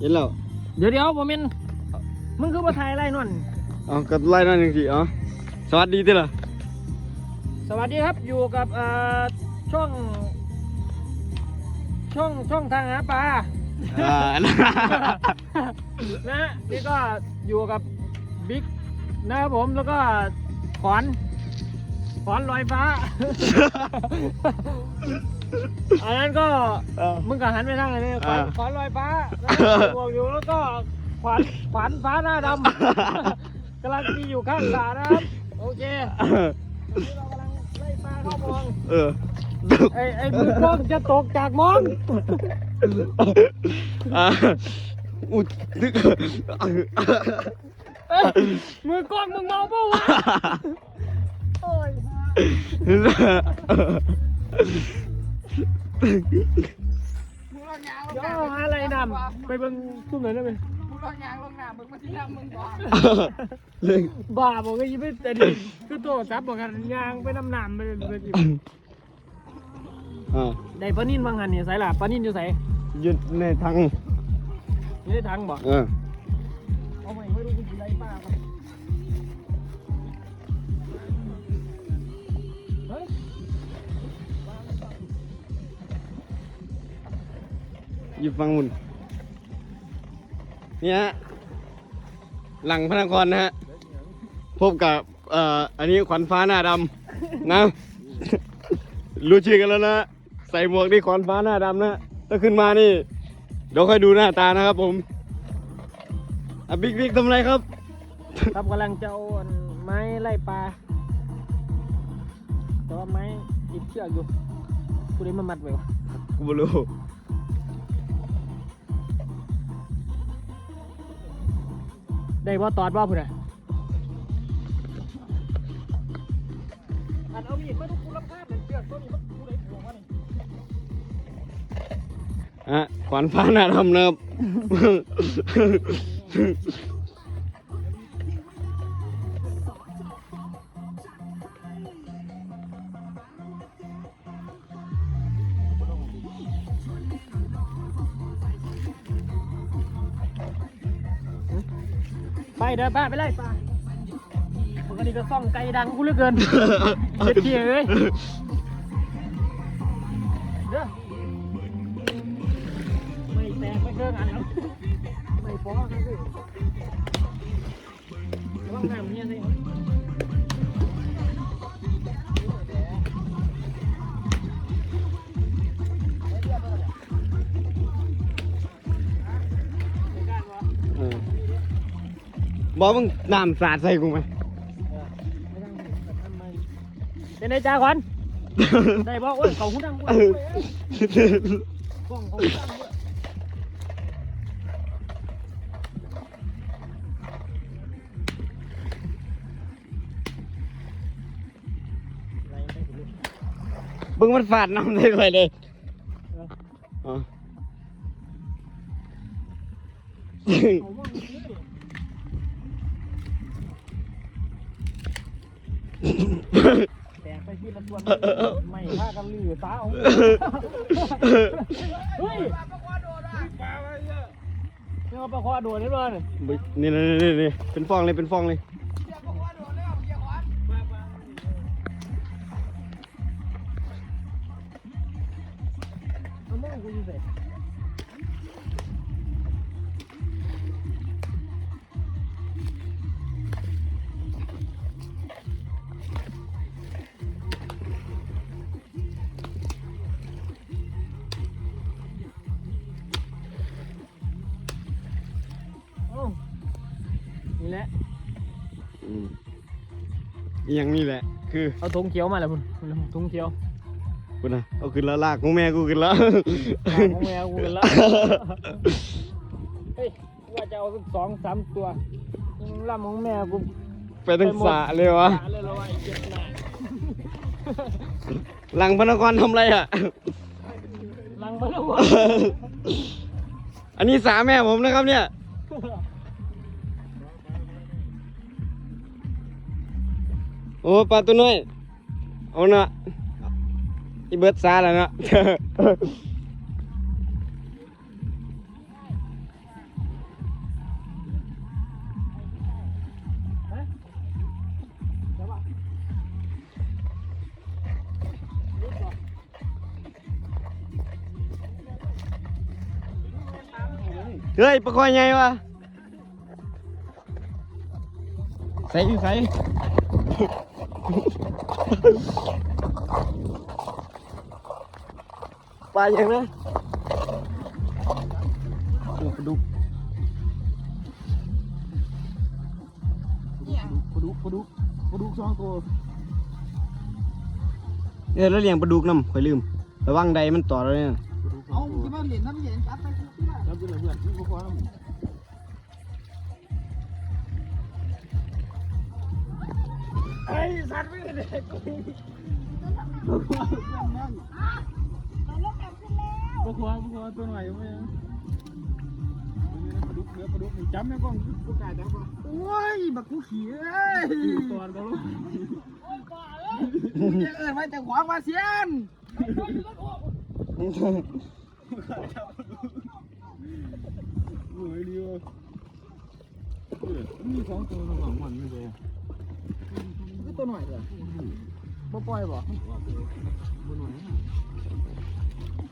เห็นแล้วเดี๋ยวเดี๋ยวโมเมนมึงคือมาถ่ายอะไรนั่นเอาก็ไล่นั่นจริงๆเอ๋อสวัสดีที่ล่ะสวัสดีครับอยู่กับเอ่อช่อง ช่องช่องทางหาปลา อ่า นะฮะนี่ก็อยู่กับบิ๊กนะครับผมแล้วก็ขอน ขอนลอยฟ้า อันนั้นก็เออ มึงก็หันไปทางไหนเนี่ยขวานอ่า ขวานลอยฟ้าแล้วก็บวกอยู่แล้วก็ขวานขวานฟ้าหน้าดำกำลังมีอยู่ข้างสานะครับโอเควันนี้เรากำลังไล่ปลาเข้ามองเออไอ้ไอ้มือกล้องจะตกจากมองอ่าอุดนึกเอ้ยมือกล้องมึงเมาเปล่าวะโอ้ย เดี๋ยวเอาหาอะไรดำไปเบิ่งทุ่มหน่อยได้ไหมเลยบ้าบอกก็ยิ่งไม่แต่ดิคือโตจับบอกกันยางไปน้ำหนามไปไปไปอ่าได้ปลานิ่นบางหันเนี่ยใส่ละปลานิ่นอยู่ใส่หยุดในทางอยู่ในถังบ่เออ เอาไปไม่รู้กูจะไล่ป้า อยู่ฟังมุนเนี่ยฮะหลังพระนครนะฮะ พบกับเอ่ออันนี้ขวัญฟ้าหน้าดำนะ รู้ชื่อกันแล้วนะ ใส่หมวกนี่ขวัญฟ้าหน้าดำนะถ้าขึ้นมานี่ เดี๋ยวค่อยดูหน้าตานะครับผมอะบิ๊กบิ๊กทำอะไรครับ ครับกำลังจะเอาอันไม้ไล่ปลาแต่ว่าไม้อิดเชือกอยู่กูได้มามัดไว้วะกูไม่รู้ ได้บ่ตอดบ่พุ่นน่ะอันเอามีดมาดูกูรับภาพเชือกตัวนี้มันกูได้หัววะนี่อะขวันฟ้าหน้าทำเนิบ ไปเดินป้าไปไล่ปลาปกติก็ซ่องไก่ดังกูเหลือเกินเจ็ดเกียร์เอ้ยเด้อไม่แตกไม่เครื่องอันแล้วไม่ฟ้องกันสิระวังน้ำเนี่ยสิไม่กล้าวะเออ บอกมึงน้ำสาดใส่กูไหมเป็นไงจ้าขวัญได้บอกว่าเขาหูดังกว่าล้องเขาหูดังกว่าอะไรไม่รู้มึงมันฝาดน้ำใส่ไปเลยอ๋อ แต่ไปที่ละตัวไม่ฆ่ากันลือตาเอาเฮ้ยนี่เอาปลาคอโดดได้ด้วยเนี่ยนี่นี่นี่นี่เป็นฟองเลยเป็นฟองเลย นี่แหละ อืมอหย่างนี้แหละ คือเอาธงเขียวมาแล้วคุณธงเขียวกูนะเอาขึ้นแล้วลากของแม่กูขึ้นแล้วทางของแมวกูกันละเฮ้ยว่าจะเอาสักสองสามตัวลำของแมวกูไปตั้งสระเลยวะสระเลยเหรอวะไอ้เจ็บหนาหลังพระนครทำอะไรอะ ลังไปแล้ววะ อันนี้สาแม่ผมนะครับเนี่ย โอ้ปลาตัวน้อยเอาเนาะอีเบิร์ตซาแล้วเนาะเฮ้ยประคอยไงวะใส่ใส่ ปลาอย่างนะโอ้ปลาดุกปลาดุกปลาดุกปลาดุกสองตัวเออแล้วเลี้ยงปลาดุกน้ำข่อยลืม ระวังใดมันต่อแล้วเนี่ยเอาจะมาเหรียญน้ำเหรียญจับไปที่ว่าแล้วเป็นอะไรเพื่อนนี่ก็พอแล้ว ไอ้สัตว์ไม่ได้เด็กกูพวกพวกพวกตัวหน่อยมั้ยปลาดุกเนื้อปลาดุกจำแม่กล้องกูกล้าจับป่ะโอ้ยบักกูขี่เอ้ยตัวก็รู้เอินไว้แต่ขวางมาเสียนโอ้ยดีว่ะมีสองตัวระหว่างมันไม่ใช่ คือตัวหน่อยเลยบ่ปล่อยบ่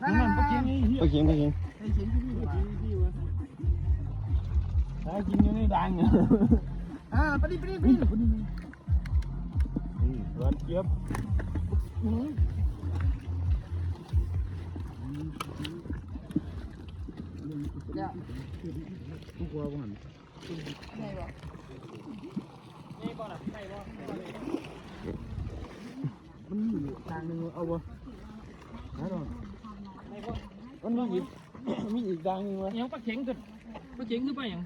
นั่นนั่นปลาเค็งไอ้เหี้ยปลาเข็งปลาเข็งไอ้เสียงที่นี่ว่ะถ้ากินอยู่ในดังเนี่ยอ่าปดิปดิปดิร้อนเจี๊ยบเนี่ยทุกคนมันไงบ่ มันมีอยู่ทาง หนึงเอาบ่ฮะดอนมันมีอีกมีอีกทางหนึงวะยังปลาเข็งขึ้นปลาเข็งขึ้นไปยัง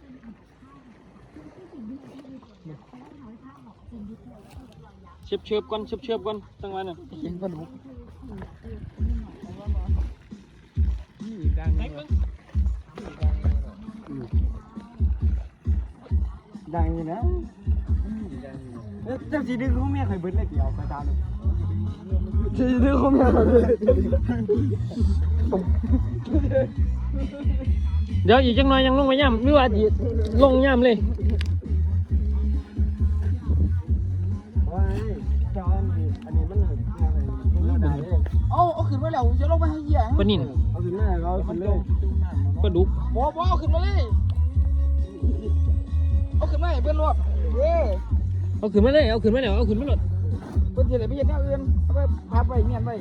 เชิบเชิบๆก่อนเชิบเชิบๆก่อนตั้งไว้น่ะเสียงปลาดุกมีอีกทางหนึงวะดังอยู่นะ แล้วเจ้าสีดึงเขาแม่เคยเบิดเลยเกี่ยวไปตามเลยสีดึงเขาแม่เคยเบิดเดี๋ยวอีกจังหน่อยยังลงไปย่ำหรือว่าสิลงย่ำเลยว้ายจอนอันนี้มันมันได้เลยเอาเอาขึ้นมาแล้วจะลงไปให้เหยียงปลานิ่นเอาขึ้นมาเขาขึ้นเลยปลาดุกบ่บ่เอาขึ้นมาเลยเอาขึ้นมาให้เพื่อนรวบเย้ เอาขึ้นมาเลย เอาขึ้นมาเลยเอาขึ้นมาหลดเพิ่นสิได้ไปยันดแนวอื่นเอาไปพับไว้เมียนไว้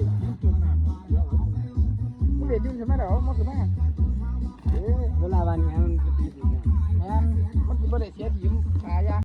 บ่เด้ยุ่มใช่ไหมเด้อเอามาขึ้นมาเอ้เวลาวันนี้มันแม่นมันสิบ่ได้เสียิ้มขายา